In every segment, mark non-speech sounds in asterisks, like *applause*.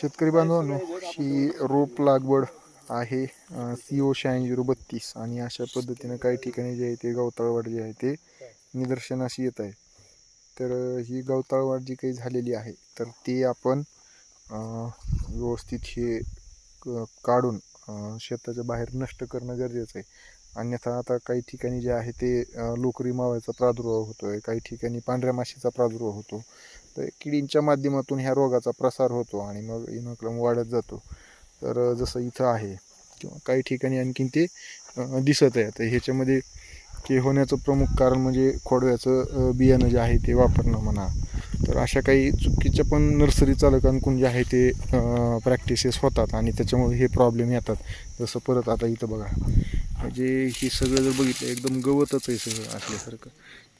शेतकरी बांधवांनो ही रोप लागवड आहे सी ओ शहाऐंशी झिरो बत्तीस. आणि अशा पद्धतीनं काही ठिकाणी जे आहे ते गवताळवाड जे आहे ते निदर्शनास येत आहे. तर ही गवताळवाड जी काही झालेली आहे तर ती आपण व्यवस्थित हे क- काढून शेताच्या बाहेर नष्ट करणं गरजेचं आहे. अन्यथा आता काही ठिकाणी जे आहे ते लोकरी माव्याचा प्रादुर्भाव होतो आहे काही ठिकाणी पांढऱ्या माशीचा प्रादुर्भाव होतो. तर किडींच्या माध्यमातून ह्या रोगाचा प्रसार होतो आणि मग इनोक्रम वाढत जातो. तर जसं इथं आहे किंवा काही ठिकाणी आणखीन ते दिसत आहे तर ह्याच्यामध्ये ते होण्याचं प्रमुख कारण म्हणजे खोडव्याचं बियाणं जे आहे ते वापरणं म्हणा. तर अशा काही चुकीच्या पण नर्सरी चालकांकडून जे आहे ते प्रॅक्टिसेस होतात आणि त्याच्यामुळे हे प्रॉब्लेम येतात. जसं परत आता इथं बघा. म्हणजे हे सगळं जर बघितलं एकदम गवतच आहे सगळं असल्यासारखं.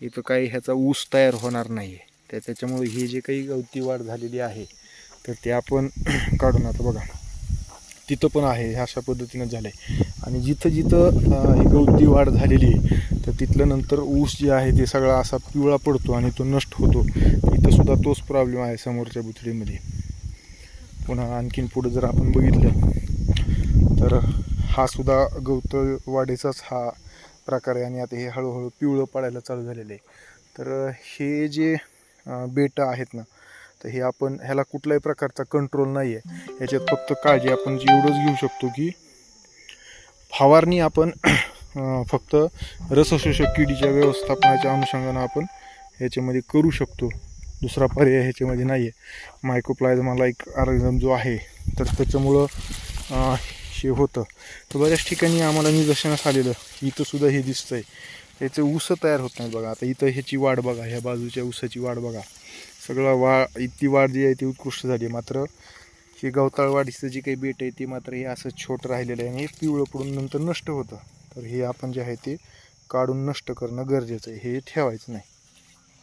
इथं काही ह्याचा ऊस तयार होणार नाही आहे तर त्याच्यामुळे ही जे काही गवती वाढ झालेली आहे तर ते आपण *clears throat* काढून आता बघा. तिथं पण आहे हे अशा पद्धतीनं झालं आहे आणि जिथं जिथं ही गवती वाढ झालेली आहे तर तिथलं नंतर ऊस जे आहे ते सगळा असा पिवळा पडतो आणि तो नष्ट होतो. इथंसुद्धा तोच प्रॉब्लेम आहे समोरच्या बुथडीमध्ये. पुन्हा आणखीन पुढं जर आपण बघितलं तर हा सुद्धा गवत वाढीचाच हा प्रकार आहे आणि आता हे हळूहळू पिवळं पडायला चालू झालेलं आहे. तर हे जे बेटं आहेत ना तर हे आपण ह्याला कुठल्याही प्रकारचा कंट्रोल नाही आहे याच्यात फक्त काळजी आपण जी एवढंच घेऊ शकतो की फवारणी आपण फक्त रसशोषक किडीच्या व्यवस्थापनाच्या अनुषंगानं आपण ह्याच्यामध्ये करू शकतो. दुसरा पर्याय ह्याच्यामध्ये नाही आहे मायक्रोप्लायझमाला एक ऑर्गझम जो आहे तर त्याच्यामुळं हे होतं. तर बऱ्याच ठिकाणी आम्हाला निदर्शनास आलेलं इथंसुद्धा हे हे दिसतंय. त्याचे ऊस तयार होत नाहीत बघा. आता इथं ह्याची वाढ बघा ह्या बाजूच्या ऊसाची वाढ बघा. सगळं वा इतकी वाढ जी आहे ती उत्कृष्ट झाली. मात्र हे गवताळवाढीचं जी काही बेट आहे ती मात्र हे असं छोटं राहिलेलं आहे आणि हे पिवळं पडून नंतर नष्ट होतं. तर हे आपण जे आहे ते काढून नष्ट करणं गरजेचं आहे. हे ठेवायचं नाही.